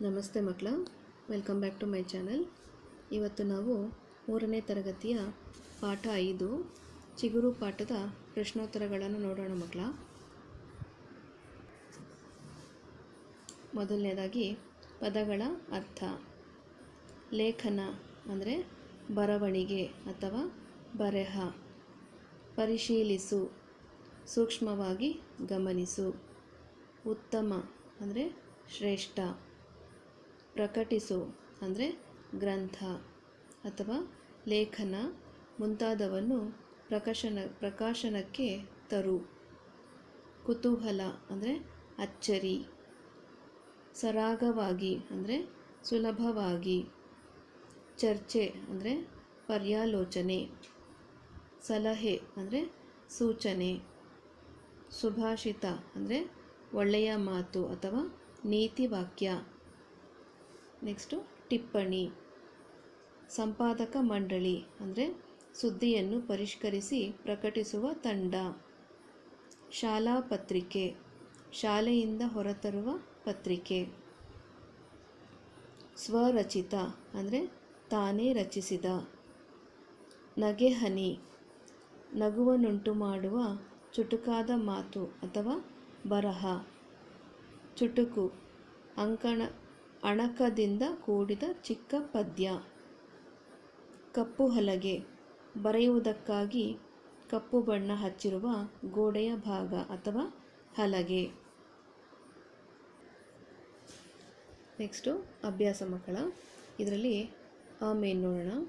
ನಮಸ್ತೆ ಮಕ್ಕಳ welcome back to my channel ಇವತ್ತು ನಾವು ಮೂರನೇ ತರಗತಿಯ ಪಾಠ ಐದು, ಚಿಗುರು ಪಾಠದ ಪ್ರಶ್ನೋತ್ತರಗಳನ್ನು ನೋಡೋಣ ಮಕ್ಕಳ. ಮೊದಲನೇದಾಗಿ, ಪದಗಳ ಅರ್ಥ. ಲೇಖನ ಅಂದರೆ ಬರವಣಿಗೆ ಅಥವಾ ಬರೆಹ. ಪರಿಶೀಲಿಸು, ಸೂಕ್ಷ್ಮವಾಗಿ ಗಮನಿಸು. ಉತ್ತಮ ಅಂದರೆ ಶ್ರೇಷ್ಠ. ಪ್ರಕಟಿಸು. ಅಂದರೆ ಗ್ರಂಥ ಅಥವಾ ಲೇಖನ ಮುಂತಾದವನ್ನು ಪ್ರಕಾಶನ, ಪ್ರಕಾಶನಕ್ಕೆ ತರು. ಕುತೂಹಲ ಅಂದರೆ ಅಚ್ಚರಿ. ಸರಾಗವಾಗಿ ಅಂದರೆ ಸುಲಭವಾಗಿ. ಚರ್ಚೆ ಅಂದರೆ ಪರ್ಯಾಲೋಚನೆ. ಸಲಹೆ ಅಂದರೆ ಸೂಚನೆ. ಸುಭಾಷಿತ ಅಂದರೆ ಒಳ್ಳೆಯ ಮಾತು ಅಥವಾ ನೀತಿ ವಾಕ್ಯ. ನೆಕ್ಸ್ಟು ಟಿಪ್ಪಣಿ. ಸಂಪಾದಕ ಮಂಡಳಿ, ಅಂದರೆ ಸುದ್ದಿಯನ್ನು ಪರಿಷ್ಕರಿಸಿ ಪ್ರಕಟಿಸುವ ತಂಡ. ಶಾಲಾ ಪತ್ರಿಕೆ, ಶಾಲೆಯಿಂದ ಹೊರತರುವ ಪತ್ರಿಕೆ. ಸ್ವರಚಿತ, ಅಂದರೆ ತಾನೇ ರಚಿಸಿದ. ನಗೆಹನಿ ನಗುವನ್ನುಂಟು ಮಾಡುವ ಚುಟುಕಾದ ಮಾತು ಅಥವಾ ಬರಹ. ಚುಟುಕು, ಅಂಕಣ ಅಣಕದಿಂದ ಕೂಡಿದ ಚಿಕ್ಕ ಪದ್ಯ. ಕಪ್ಪು ಹಲಗೆ. ಬರೆಯುವುದಕ್ಕಾಗಿ ಕಪ್ಪು ಬಣ್ಣ ಹಚ್ಚಿರುವ ಗೋಡೆಯ ಭಾಗ ಅಥವಾ ಹಲಗೆ. ನೆಕ್ಸ್ಟು ಅಭ್ಯಾಸ ಮಕ್ಕಳ. ಇದರಲ್ಲಿ ಆಮೇಲೆ ನೋಡೋಣ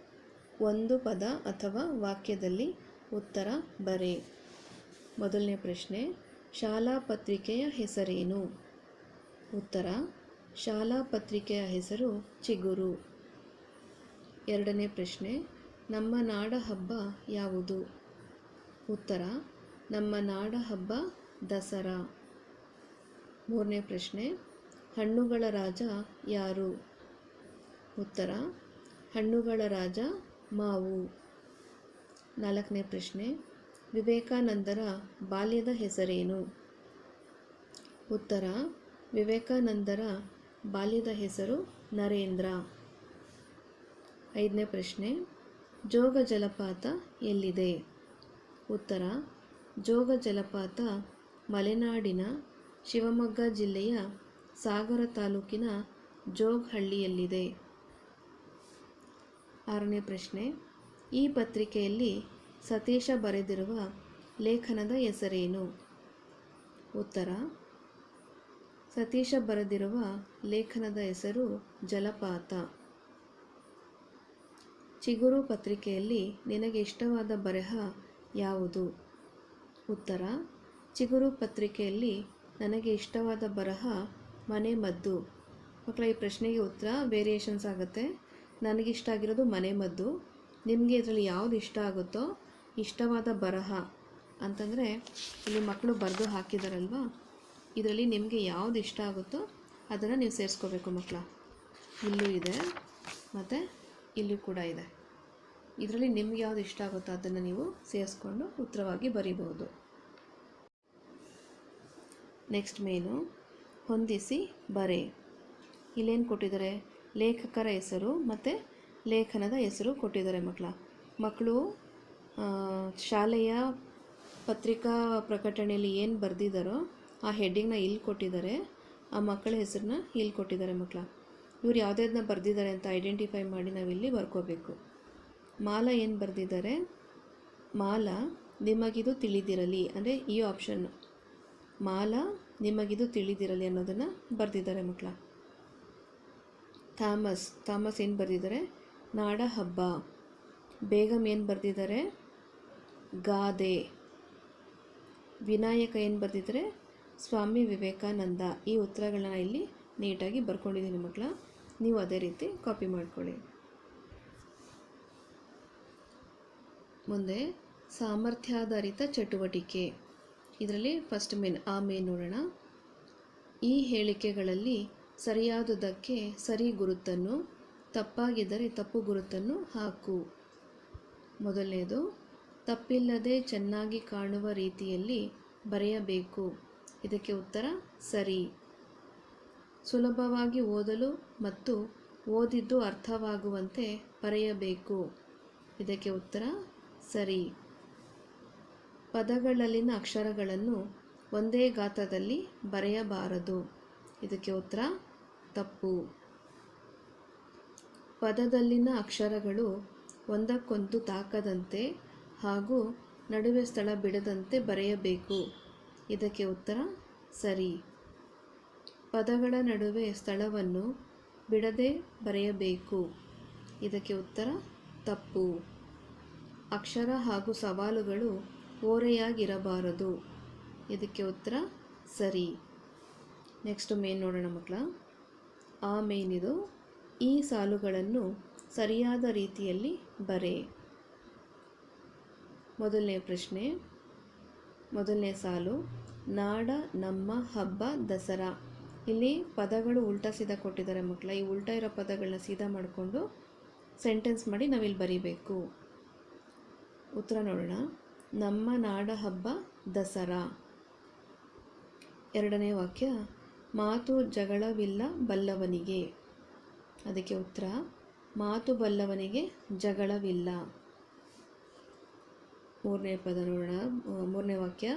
ಒಂದು ಪದ ಅಥವಾ ವಾಕ್ಯದಲ್ಲಿ ಉತ್ತರ ಬರೆ. ಮೊದಲನೇ ಪ್ರಶ್ನೆ, ಶಾಲಾ ಪತ್ರಿಕೆಯ ಹೆಸರೇನು? ಉತ್ತರ ಶಾಲಾ ಪತ್ರಿಕೆಯ ಹೆಸರು ಚಿಗುರು. ಎರಡನೇ ಪ್ರಶ್ನೆ, ನಮ್ಮ ನಾಡ ಹಬ್ಬ ಯಾವುದು? ಉತ್ತರ, ನಮ್ಮ ನಾಡ ಹಬ್ಬ ದಸರಾ. ಮೂರನೇ ಪ್ರಶ್ನೆ, ಹಣ್ಣುಗಳ ರಾಜ ಯಾರು? ಉತ್ತರ, ಹಣ್ಣುಗಳ ರಾಜ ಮಾವು. ನಾಲ್ಕನೇ ಪ್ರಶ್ನೆ, ವಿವೇಕಾನಂದರ ಬಾಲ್ಯದ ಹೆಸರೇನು? ಉತ್ತರ, ವಿವೇಕಾನಂದರ ಬಾಲ್ಯದ ಹೆಸರು ನರೇಂದ್ರ. ಐದನೇ ಪ್ರಶ್ನೆ, ಜೋಗ ಜಲಪಾತ ಎಲ್ಲಿದೆ? ಉತ್ತರ, ಜೋಗ ಜಲಪಾತ ಮಲೆನಾಡಿನ ಶಿವಮೊಗ್ಗ ಜಿಲ್ಲೆಯ ಸಾಗರ ತಾಲೂಕಿನ ಜೋಗಹಳ್ಳಿಯಲ್ಲಿದೆ. ಆರನೇ ಪ್ರಶ್ನೆ, ಈ ಪತ್ರಿಕೆಯಲ್ಲಿ ಸತೀಶ ಬರೆದಿರುವ ಲೇಖನದ ಹೆಸರೇನು? ಉತ್ತರ ಸತೀಶ ಬರೆದಿರುವ ಲೇಖನದ ಹೆಸರು ಜಲಪಾತ. ಚಿಗುರು ಪತ್ರಿಕೆಯಲ್ಲಿ ನಿನಗೆ ಇಷ್ಟವಾದ ಬರೆಹ ಯಾವುದು? ಉತ್ತರ, ಚಿಗುರು ಪತ್ರಿಕೆಯಲ್ಲಿ ನನಗೆ ಇಷ್ಟವಾದ ಬರಹ ಮನೆ ಮದ್ದು. ಮಕ್ಕಳ, ಈ ಪ್ರಶ್ನೆಗೆ ಉತ್ತರ ವೇರಿಯೇಷನ್ಸ್ ಆಗುತ್ತೆ. ನನಗಿಷ್ಟ ಆಗಿರೋದು ಮನೆ ಮದ್ದು. ನಿಮಗೆ ಇದರಲ್ಲಿ ಯಾವುದು ಇಷ್ಟ ಆಗುತ್ತೋ ಇಷ್ಟವಾದ ಬರಹ ಅಂತಂದರೆ ಇಲ್ಲಿ ಮಕ್ಕಳು ಬರೆದು ಹಾಕಿದಾರಲ್ವಾ? ಇದರಲ್ಲಿ ನಿಮಗೆ ಯಾವುದು ಇಷ್ಟ ಆಗುತ್ತೋ ಅದನ್ನು ನೀವು ಸೇರಿಸ್ಕೋಬೇಕು ಮಕ್ಕಳ ಇಲ್ಲೂ ಇದೆ, ಮತ್ತು ಇಲ್ಲೂ ಕೂಡ ಇದೆ. ಇದರಲ್ಲಿ ನಿಮ್ಗೆ ಯಾವುದು ಇಷ್ಟ ಆಗುತ್ತೋ ಅದನ್ನು ನೀವು ಸೇರಿಸ್ಕೊಂಡು ಉತ್ತರವಾಗಿ ಬರೀಬಹುದು. ನೆಕ್ಸ್ಟ್ ಮೇನು ಹೊಂದಿಸಿ ಬರೆ. ಇಲ್ಲೇನು ಕೊಟ್ಟಿದ್ದಾರೆ? ಲೇಖಕರ ಹೆಸರು ಮತ್ತು ಲೇಖನದ ಹೆಸರು ಕೊಟ್ಟಿದ್ದಾರೆ ಮಕ್ಕಳ ಮಕ್ಕಳು ಶಾಲೆಯ ಪತ್ರಿಕಾ ಪ್ರಕಟಣೆಯಲ್ಲಿ ಏನು ಬರೆದಿದ್ದಾರೋ ಆ ಹೆಡ್ಡಿಂಗ್ನ ಇಲ್ಲಿ ಕೊಟ್ಟಿದ್ದಾರೆ. ಆ ಮಕ್ಕಳ ಹೆಸರನ್ನ ಇಲ್ಲಿ ಕೊಟ್ಟಿದ್ದಾರೆ ಮಕ್ಕಳ. ಇವ್ರು ಯಾವುದ್ಯಾವ್ದನ್ನ ಬರೆದಿದ್ದಾರೆ ಅಂತ ಐಡೆಂಟಿಫೈ ಮಾಡಿ ನಾವಿಲ್ಲಿ ಬರ್ಕೋಬೇಕು. ಮಾಲ ಏನು ಬರೆದಿದ್ದಾರೆ? ಮಾಲ, ನಿಮಗಿದು ತಿಳಿದಿರಲಿ ಅಂದರೆ ಈ ಆಪ್ಷನ್ ಮಾಲ, ನಿಮಗಿದು ತಿಳಿದಿರಲಿ ಅನ್ನೋದನ್ನು ಬರೆದಿದ್ದಾರೆ ಮಕ್ಕಳ. ಥಾಮಸ್ ಥಾಮಸ್ ಏನು ಬರೆದಿದ್ದಾರೆ? ನಾಡ ಹಬ್ಬ. ಬೇಗಮ್ ಏನು ಬರೆದಿದ್ದಾರೆ? ಗಾದೆ. ವಿನಾಯಕ ಏನು ಬರೆದಿದ್ದಾರೆ? ಸ್ವಾಮಿ ವಿವೇಕಾನಂದ ಈ ಉತ್ತರಗಳನ್ನ ಇಲ್ಲಿ ನೀಟಾಗಿ ಬರ್ಕೊಂಡಿದ್ದೀನಿ ಮಕ್ಕಳ. ನೀವು ಅದೇ ರೀತಿ ಕಾಪಿ ಮಾಡ್ಕೊಳ್ಳಿ. ಮುಂದೆ ಸಾಮರ್ಥ್ಯಾಧಾರಿತ ಚಟುವಟಿಕೆ. ಇದರಲ್ಲಿ ಫಸ್ಟ್ ಮೇನ್ ಆ ಮೇನ್ ನೋಡೋಣ. ಈ ಹೇಳಿಕೆಗಳಲ್ಲಿ ಸರಿಯಾದುದಕ್ಕೆ ಸರಿ ಗುರುತನ್ನು, ತಪ್ಪಾಗಿದ್ದರೆ ತಪ್ಪು ಗುರುತನ್ನು ಹಾಕು. ಮೊದಲನೇದು, ತಪ್ಪಿಲ್ಲದೆ ಚೆನ್ನಾಗಿ ಕಾಣುವ ರೀತಿಯಲ್ಲಿ ಬರೆಯಬೇಕು. ಇದಕ್ಕೆ ಉತ್ತರ ಸರಿ. ಸುಲಭವಾಗಿ ಓದಲು ಮತ್ತು ಓದಿದ್ದು ಅರ್ಥವಾಗುವಂತೆ ಬರೆಯಬೇಕು. ಇದಕ್ಕೆ ಉತ್ತರ ಸರಿ. ಪದಗಳಲ್ಲಿನ ಅಕ್ಷರಗಳನ್ನು ಒಂದೇ ಗಾತ್ರದಲ್ಲಿ ಬರೆಯಬಾರದು. ಇದಕ್ಕೆ ಉತ್ತರ ತಪ್ಪು. ಪದದಲ್ಲಿನ ಅಕ್ಷರಗಳು ಒಂದಕ್ಕೊಂದು ತಾಕದಂತೆ ಹಾಗೂ ನಡುವೆ ಸ್ಥಳ ಬಿಡದಂತೆ ಬರೆಯಬೇಕು. ಇದಕ್ಕೆ ಉತ್ತರ, ಸರಿ. ಪದಗಳ ನಡುವೆ ಸ್ಥಳವನ್ನು ಬಿಡದೆ ಬರೆಯಬೇಕು. ಇದಕ್ಕೆ ಉತ್ತರ, ತಪ್ಪು. ಅಕ್ಷರ ಹಾಗೂ ಸವಾಲುಗಳು ಓರೆಯಾಗಿರಬಾರದು. ಇದಕ್ಕೆ ಉತ್ತರ, ಸರಿ. ನೆಕ್ಸ್ಟ್ ಮೇನ್ ನೋಡೋಣ ಮಕ್ಕಳ. ಆ ಮೇನಿದು ಈ ಸಾಲುಗಳನ್ನು ಸರಿಯಾದ ರೀತಿಯಲ್ಲಿ ಬರೆ. ಮೊದಲನೇ ಪ್ರಶ್ನೆ ಮೊದಲನೇ ಸಾಲು, ನಾಡ ನಮ್ಮ ಹಬ್ಬ ದಸರಾ. ಇಲ್ಲಿ ಪದಗಳು ಉಲ್ಟಾ ಸೀದಾ ಕೊಟ್ಟಿದ್ದಾರೆ ಮಕ್ಕಳ. ಈ ಉಲ್ಟಾ ಇರೋ ಪದಗಳನ್ನ ಸೀದಾ ಮಾಡಿಕೊಂಡು ಸೆಂಟೆನ್ಸ್ ಮಾಡಿ ನಾವಿಲ್ಲಿ ಬರಿಬೇಕು. ಉತ್ತರ ನೋಡೋಣ. ನಮ್ಮ ನಾಡ ಹಬ್ಬ ದಸರಾ. ಎರಡನೇ ವಾಕ್ಯ, ಮಾತು ಜಗಳವಿಲ್ಲ ಬಲ್ಲವನಿಗೆ. ಅದಕ್ಕೆ ಉತ್ತರ, ಮಾತು ಬಲ್ಲವನಿಗೆ ಜಗಳವಿಲ್ಲ. ಮೂರನೇ ಪದ ನೋಡೋಣ ಮೂರನೇ ವಾಕ್ಯ.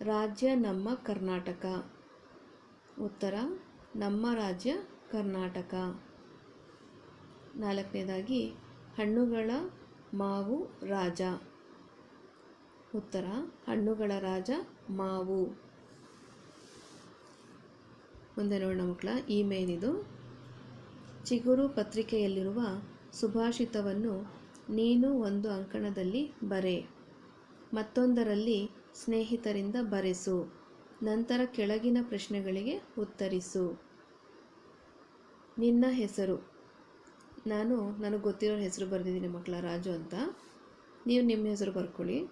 ರಾಜ್ಯ ನಮ್ಮ ಕರ್ನಾಟಕ. ಉತ್ತರ. ನಮ್ಮ ರಾಜ್ಯ ಕರ್ನಾಟಕ. ನಾಲ್ಕನೇದಾಗಿ, ಹಣ್ಣುಗಳ ಮಾವು ರಾಜ. ಉತ್ತರ. ಹಣ್ಣುಗಳ ರಾಜ ಮಾವು. ಮುಂದೆ ನೋಡೋಣ ಮಕ್ಕಳ ಈ ಇದು. ಚಿಗುರು ಪತ್ರಿಕೆಯಲ್ಲಿರುವ ಸುಭಾಷಿತವನ್ನು ನೀನು ಒಂದು ಅಂಕಣದಲ್ಲಿ ಬರೆ. ಮತ್ತೊಂದರಲ್ಲಿ ಸ್ನೇಹಿತರಿಂದ ಬರೆಸು. ನಂತರ ಕೆಳಗಿನ ಪ್ರಶ್ನೆಗಳಿಗೆ ಉತ್ತರಿಸು. ನಿನ್ನ ಹೆಸರು. ನಾನು, ನನಗೆ ಗೊತ್ತಿರೋ ಹೆಸರು ಬರೆದಿದ್ದೀನಿ ಮಕ್ಕಳ ರಾಜು ಅಂತ. ನೀವು ನಿಮ್ಮ ಹೆಸರು ಬರ್ಕೊಳ್ಳಿ.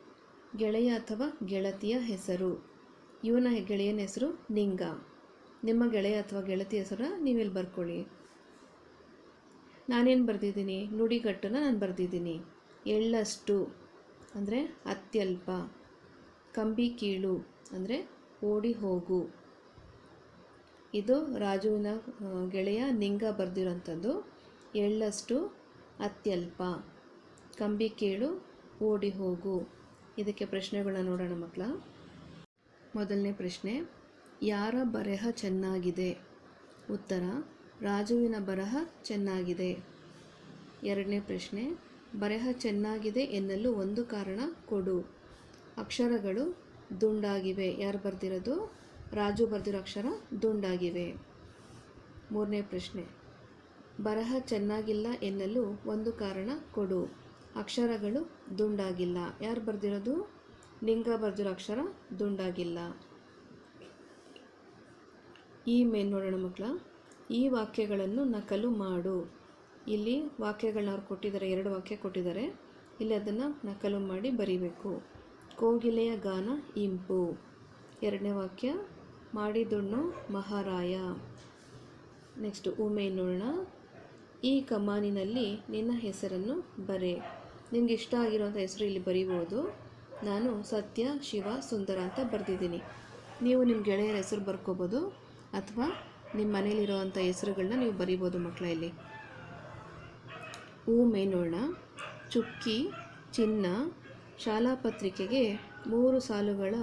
ಗೆಳೆಯ ಅಥವಾ ಗೆಳತಿಯ ಹೆಸರು. ಇವನ ಗೆಳೆಯನ ಹೆಸರು ನಿಂಗ. ನಿಮ್ಮ ಗೆಳೆಯ ಅಥವಾ ಗೆಳತಿ ಹೆಸರನ್ನ ನೀವಿಲ್ಲಿ ಬರ್ಕೊಳ್ಳಿ. ನಾನೇನು ಬರೆದಿದ್ದೀನಿ? ನುಡಿಗಟ್ಟನ್ನು ನಾನು ಬರೆದಿದ್ದೀನಿ. ಎಳ್ಳಷ್ಟು ಅಂದರೆ ಅತ್ಯಲ್ಪ, ಕಂಬಿ ಕೀಳು ಅಂದರೆ ಓಡಿ ಹೋಗು. ಇದು ರಾಜುವಿನ ಗೆಳೆಯ ನಿಂಗ ಬರೆದಿರೋಂಥದ್ದು. ಎಳ್ಳಷ್ಟು ಅತ್ಯಲ್ಪ, ಕಂಬಿ ಕೀಳು ಓಡಿ ಹೋಗು. ಇದಕ್ಕೆ ಪ್ರಶ್ನೆಗಳನ್ನ ನೋಡೋಣ ಮಕ್ಕಳ. ಮೊದಲನೇ ಪ್ರಶ್ನೆ, ಯಾರ ಬರಹ ಚೆನ್ನಾಗಿದೆ? ಉತ್ತರ, ರಾಜುವಿನ ಬರಹ ಚೆನ್ನಾಗಿದೆ. ಎರಡನೇ ಪ್ರಶ್ನೆ ಬರೆಹ ಚೆನ್ನಾಗಿದೆ ಎನ್ನಲು ಒಂದು ಕಾರಣ ಕೊಡು. ಅಕ್ಷರಗಳು ದುಂಡಾಗಿವೆ. ಯಾರು ಬರೆದಿರೋದು? ರಾಜು ಬರೆದಿರೋ ಅಕ್ಷರ ದುಂಡಾಗಿವೆ. ಮೂರನೇ ಪ್ರಶ್ನೆ. ಬರಹ ಚೆನ್ನಾಗಿಲ್ಲ ಎನ್ನಲು ಒಂದು ಕಾರಣ ಕೊಡು. ಅಕ್ಷರಗಳು ದುಂಡಾಗಿಲ್ಲ. ಯಾರು ಬರೆದಿರೋದು? ಲಿಂಗ ಬರೆದಿರೋ ಅಕ್ಷರ ದುಂಡಾಗಿಲ್ಲ. ಈ ಮೇಲ್ ನೋಡೋಣ ಮಕ್ಕಳ. ಈ ವಾಕ್ಯಗಳನ್ನು ನಕಲು ಮಾಡು. ಇಲ್ಲಿ ವಾಕ್ಯಗಳನ್ನ ಅವ್ರು ಕೊಟ್ಟಿದ್ದಾರೆ, ಎರಡು ವಾಕ್ಯ ಕೊಟ್ಟಿದ್ದಾರೆ. ಇಲ್ಲಿ ಅದನ್ನು ನಕಲು ಮಾಡಿ ಬರಿಬೇಕು. ಕೋಗಿಲೆಯ ಗಾನ ಇಂಪು. ಎರಡನೇ ವಾಕ್ಯ, ಮಾಡಿದುಣ್ಣು ಮಹಾರಾಯ. ನೆಕ್ಸ್ಟ್ ಉಮೆ ನೋಡೋಣ ಈ ಕಮಾನಿನಲ್ಲಿ ನಿನ್ನ ಹೆಸರನ್ನು ಬರೆ. ನಿಮಗೆ ಇಷ್ಟ ಆಗಿರುವಂಥ ಹೆಸರು ಇಲ್ಲಿ ಬರೀಬೋದು. ನಾನು ಸತ್ಯ, ಶಿವ, ಸುಂದರ ಅಂತ ಬರೆದಿದ್ದೀನಿ. ನೀವು ನಿಮ್ಮ ಗೆಳೆಯರ ಹೆಸರು ಬರ್ಕೋಬೋದು, ಅಥವಾ ನಿಮ್ಮ ಮನೇಲಿರೋವಂಥ ಹೆಸರುಗಳನ್ನ ನೀವು ಬರೀಬೋದು ಮಕ್ಕಳ ಇಲ್ಲಿ. ಹೂ ಮೇನೋಣ, ಚುಕ್ಕಿ, ಚಿನ್ನ ಶಾಲಾ ಪತ್ರಿಕೆಗೆ ಮೂರು ಸಾಲುಗಳ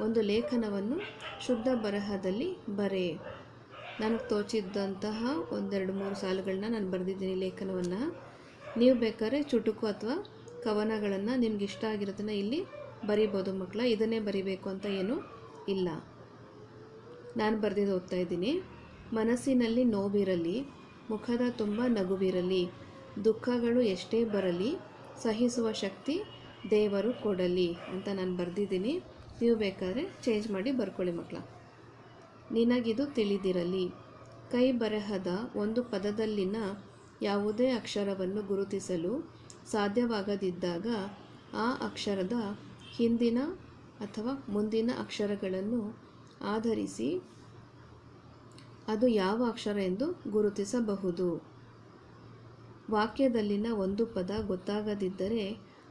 ಒಂದು ಲೇಖನವನ್ನು ಶುದ್ಧ ಬರಹದಲ್ಲಿ ಬರೆ. ನನಗೆ ತೋಚಿದ್ದಂತಹ ಒಂದೆರಡು ಮೂರು ಸಾಲುಗಳನ್ನ ನಾನು ಬರೆದಿದ್ದೀನಿ ಲೇಖನವನ್ನು. ನೀವು ಬೇಕಾದ್ರೆ ಚುಟುಕು ಅಥವಾ ಕವನಗಳನ್ನು ನಿಮ್ಗೆ ಇಷ್ಟ ಆಗಿರೋದನ್ನು ಇಲ್ಲಿ ಬರಿಬೋದು ಮಕ್ಕಳ. ಇದನ್ನೇ ಬರಿಬೇಕು ಅಂತ ಏನೂ ಇಲ್ಲ. ನಾನು ಬರೆದಿದ್ದು ಓದ್ತಾ ಇದ್ದೀನಿ. ಮನಸ್ಸಿನಲ್ಲಿ ನೋವಿರಲಿ, ಮುಖದ ತುಂಬ ನಗುವಿರಲಿ ದುಃಖಗಳು ಎಷ್ಟೇ ಬರಲಿ, ಸಹಿಸುವ ಶಕ್ತಿ ದೇವರು ಕೊಡಲಿ ಅಂತ ನಾನು ಬರೆದಿದ್ದೀನಿ. ನೀವು ಬೇಕಾದರೆ ಚೇಂಜ್ ಮಾಡಿ ಬರ್ಕೊಳ್ಳಿ ಮಕ್ಕಳ. ನಿನಗಿದು ತಿಳಿದಿರಲಿ. ಕೈ ಬರಹದ ಒಂದು ಪದದಲ್ಲಿನ ಯಾವುದೇ ಅಕ್ಷರವನ್ನು ಗುರುತಿಸಲು ಸಾಧ್ಯವಾಗದಿದ್ದಾಗ ಆ ಅಕ್ಷರದ ಹಿಂದಿನ ಅಥವಾ ಮುಂದಿನ ಅಕ್ಷರಗಳನ್ನು ಆಧರಿಸಿ ಅದು ಯಾವ ಅಕ್ಷರ ಎಂದು ಗುರುತಿಸಬಹುದು. ವಾಕ್ಯದಲ್ಲಿನ ಒಂದು ಪದ ಗೊತ್ತಾಗದಿದ್ದರೆ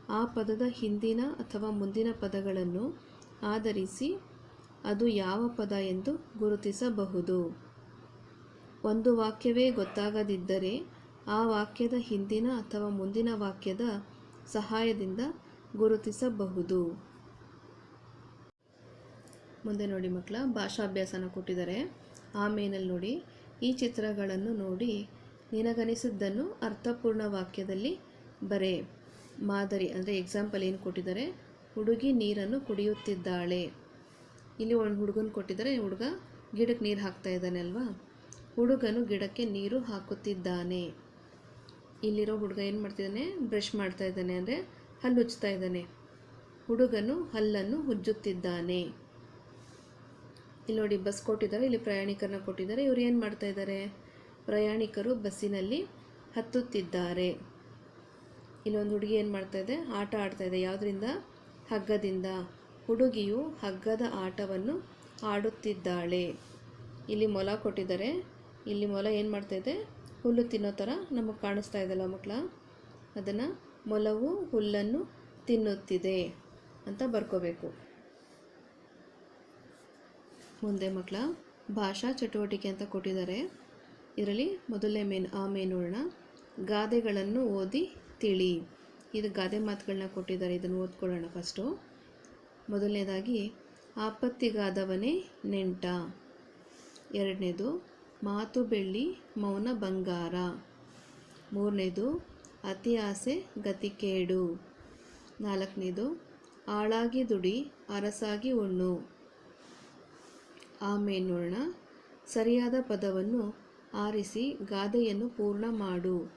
ಆ ಪದದ ಹಿಂದಿನ ಅಥವಾ ಮುಂದಿನ ಪದಗಳನ್ನು ಆಧರಿಸಿ ಅದು ಯಾವ ಪದ ಎಂದು ಗುರುತಿಸಬಹುದು. ಒಂದು ವಾಕ್ಯವೇ ಗೊತ್ತಾಗದಿದ್ದರೆ ಆ ವಾಕ್ಯದ ಹಿಂದಿನ ಅಥವಾ ಮುಂದಿನ ವಾಕ್ಯದ ಸಹಾಯದಿಂದ ಗುರುತಿಸಬಹುದು. ಮುಂದೆ ನೋಡಿ ಮಕ್ಕಳ, ಭಾಷಾಭ್ಯಾಸನ ಕೊಟ್ಟಿದ್ದಾರೆ. ಆ ಮೇನಲ್ಲಿ ನೋಡಿ, ಈ ಚಿತ್ರಗಳನ್ನು ನೋಡಿ ನಿನಗನಿಸಿದ್ದನ್ನು ಅರ್ಥಪೂರ್ಣ ವಾಕ್ಯದಲ್ಲಿ ಬರೆ. ಮಾದರಿ, ಅಂದರೆ ಎಕ್ಸಾಂಪಲ್ ಏನು ಕೊಟ್ಟಿದ್ದಾರೆ? ಹುಡುಗಿ ನೀರನ್ನು ಕುಡಿಯುತ್ತಿದ್ದಾಳೆ. ಇಲ್ಲಿ ಒಂದು ಹುಡುಗನ ಕೊಟ್ಟಿದ್ದಾರೆ, ಹುಡುಗ ಗಿಡಕ್ಕೆ ನೀರು ಹಾಕ್ತಾ ಇದ್ದಾನೆ ಅಲ್ವಾ? ಹುಡುಗನು ಗಿಡಕ್ಕೆ ನೀರು ಹಾಕುತ್ತಿದ್ದಾನೆ. ಇಲ್ಲಿರೋ ಹುಡುಗ ಏನು ಮಾಡ್ತಿದ್ದಾನೆ? ಬ್ರಷ್ ಮಾಡ್ತಾ ಇದ್ದಾನೆ, ಅಂದರೆ ಹಲ್ಲು ಉಜ್ತಾ ಇದ್ದಾನೆ. ಹುಡುಗನು ಹಲ್ಲನ್ನು ಉಜ್ಜುತ್ತಿದ್ದಾನೆ. ಇಲ್ಲಿ ನೋಡಿ, ಬಸ್ ಕೊಟ್ಟಿದ್ದಾರೆ, ಇಲ್ಲಿ ಪ್ರಯಾಣಿಕರನ್ನ ಕೊಟ್ಟಿದ್ದಾರೆ. ಇವ್ರು ಏನು ಮಾಡ್ತಾ ಇದ್ದಾರೆ? ಪ್ರಯಾಣಿಕರು ಬಸ್ಸಿನಲ್ಲಿ ಹತ್ತುತ್ತಿದ್ದಾರೆ. ಇಲ್ಲೊಂದು ಹುಡುಗಿ ಏನು ಮಾಡ್ತಾ ಇದೆ? ಆಟ ಆಡ್ತಾ ಇದೆ. ಯಾವುದರಿಂದ? ಹಗ್ಗದಿಂದ. ಹುಡುಗಿಯು ಹಗ್ಗದ ಆಟವನ್ನು ಆಡುತ್ತಿದ್ದಾಳೆ. ಇಲ್ಲಿ ಮೊಲ ಕೊಟ್ಟಿದ್ದಾರೆ. ಇಲ್ಲಿ ಮೊಲ ಏನು ಮಾಡ್ತಾ ಇದೆ? ಹುಲ್ಲು ತಿನ್ನೋ ಥರ ನಮಗೆ ಕಾಣಿಸ್ತಾ ಇದೆಲ್ಲ ಮಕ್ಕಳ? ಅದನ್ನು ಮೊಲವು ಹುಲ್ಲನ್ನು ತಿನ್ನುತ್ತಿದೆ ಅಂತ ಬರ್ಕೋಬೇಕು. ಮುಂದೆ ಮಕ್ಕಳ, ಭಾಷಾ ಚಟುವಟಿಕೆ ಅಂತ ಕೊಟ್ಟಿದ್ದಾರೆ. ಇದರಲ್ಲಿ ಮೊದಲನೇ ಮೇನ್, ಆ ಮೇನೋಣ ಗಾದೆಗಳನ್ನು ಓದಿ ತಿಳಿ. ಇದು ಗಾದೆ ಮಾತುಗಳನ್ನ ಕೊಟ್ಟಿದ್ದಾರೆ, ಇದನ್ನು ಓದ್ಕೊಳ್ಳೋಣ ಫಸ್ಟು. ಮೊದಲನೇದಾಗಿ, ಆಪತ್ತಿಗಾದವನೇ ನೆಂಟ. ಎರಡನೇದು, ಮಾತು ಬೆಳ್ಳಿ ಮೌನ ಬಂಗಾರ. ಮೂರನೇದು, ಅತಿ ಆಸೆ ಗತಿಕೇಡು ನಾಲ್ಕನೇದು, ಆಳಾಗಿ ದುಡಿ, ಅರಸಾಗಿ ಉಣ್ಣು. ಆಮೇಲೆ ನೋಡೋಣ. ಸರಿಯಾದ ಪದವನ್ನು ಆರಿಸಿ ಗಾದೆಯನ್ನು ಪೂರ್ಣ ಮಾಡು.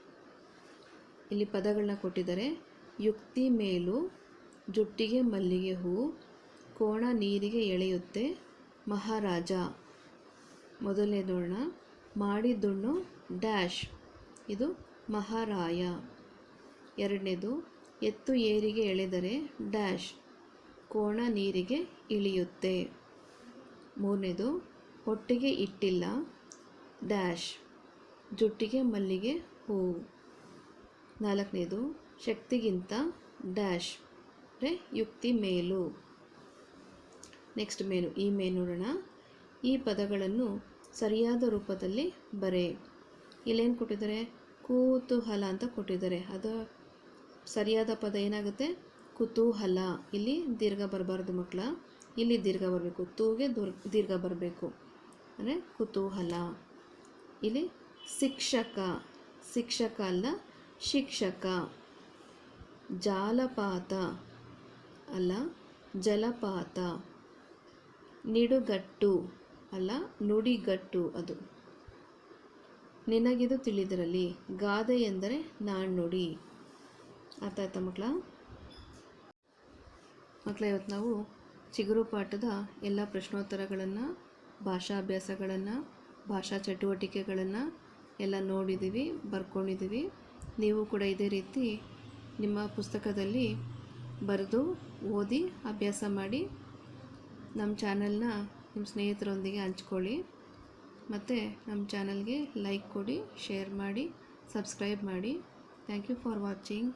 ಇಲ್ಲಿ ಪದಗಳನ್ನ ಕೊಟ್ಟಿದ್ದಾರೆ. ಯುಕ್ತಿ ಮೇಲು, ಜುಟ್ಟಿಗೆ ಮಲ್ಲಿಗೆ ಹೂ, ಕೋಣ ನೀರಿಗೆ ಎಳೆಯುತ್ತೆ, ಮಹಾರಾಜ. ಮೊದಲನೇ ನೋಡೋಣ ಮಾಡಿದ್ದುಣ್ಣು ಡ್ಯಾಶ್, ಇದು ಮಹಾರಾಯ. ಎರಡನೇದು, ಎತ್ತು ಏರಿಗೆ ಎಳೆದರೆ ಡ್ಯಾಶ್, ಕೋಣ ನೀರಿಗೆ ಇಳಿಯುತ್ತೆ. ಮೂರನೇದು ಹೊಟ್ಟೆಗೆ ಇಟ್ಟಿಲ್ಲ ಡ್ಯಾಶ್, ಜುಟ್ಟಿಗೆ ಮಲ್ಲಿಗೆ ಹೂವು. ನಾಲ್ಕನೇದು, ಶಕ್ತಿಗಿಂತ ಡ್ಯಾಶ್ ಅಂದರೆ ಯುಕ್ತಿ ಮೇಲು. ನೆಕ್ಸ್ಟ್ ಮೇನು ಈ ಮೇನು ನೋಡೋಣ. ಈ ಪದಗಳನ್ನು ಸರಿಯಾದ ರೂಪದಲ್ಲಿ ಬರೆ. ಇಲ್ಲೇನು ಕೊಟ್ಟಿದ್ದಾರೆ? ಕೂತೂಹಲ ಅಂತ ಕೊಟ್ಟಿದ್ದಾರೆ. ಅದು ಸರಿಯಾದ ಪದ ಏನಾಗುತ್ತೆ? ಕುತೂಹಲ. ಇಲ್ಲಿ ದೀರ್ಘ ಬರಬಾರ್ದು ಮಕ್ಕಳ. ಇಲ್ಲಿ ದೀರ್ಘ ಬರಬೇಕು. ತೂಗೆ ದುರ್ ದೀರ್ಘ ಬರಬೇಕು. ಅಂದರೆ ಕುತೂಹಲ. ಇಲ್ಲಿ ಶಿಕ್ಷಕ ಶಿಕ್ಷಕ ಅಲ್ಲ, ಶಿಕ್ಷಕ. ಜಾಲಪಾತ ಅಲ್ಲ, ಜಲಪಾತ. ನಿಡುಗಟ್ಟು ಅಲ್ಲ, ನುಡಿಗಟ್ಟು ಅದು. ನಿನಗಿದು ತಿಳಿದಿರಲಿ, ಗಾದೆ ಎಂದರೆ ನಾಣ್ಣುಡಿ. ಅರ್ಥ ಆಯ್ತಾ ಮಕ್ಕಳ? ಮಕ್ಕಳ, ಇವತ್ತು ನಾವು ಚಿಗುರು ಪಾಠದ ಎಲ್ಲ ಪ್ರಶ್ನೋತ್ತರಗಳನ್ನು ಭಾಷಾ ಅಭ್ಯಾಸಗಳನ್ನು ಭಾಷಾ ಚಟುವಟಿಕೆಗಳನ್ನು ಎಲ್ಲ ನೋಡಿದ್ದೀವಿ, ಬರ್ಕೊಂಡಿದ್ದೀವಿ. ನೀವು ಕೂಡ ಇದೇ ರೀತಿ ನಿಮ್ಮ ಪುಸ್ತಕದಲ್ಲಿ ಬರೆದು ಓದಿ ಅಭ್ಯಾಸ ಮಾಡಿ ನಮ್ಮ ಚಾನಲ್ನ ನಿಮ್ಮ ಸ್ನೇಹಿತರೊಂದಿಗೆ ಹಂಚ್ಕೊಳ್ಳಿ. ಮತ್ತು ನಮ್ಮ ಚಾನಲ್ಗೆ ಲೈಕ್ ಕೊಡಿ, ಶೇರ್ ಮಾಡಿ, ಸಬ್ಸ್ಕ್ರೈಬ್ ಮಾಡಿ. Thank you for watching.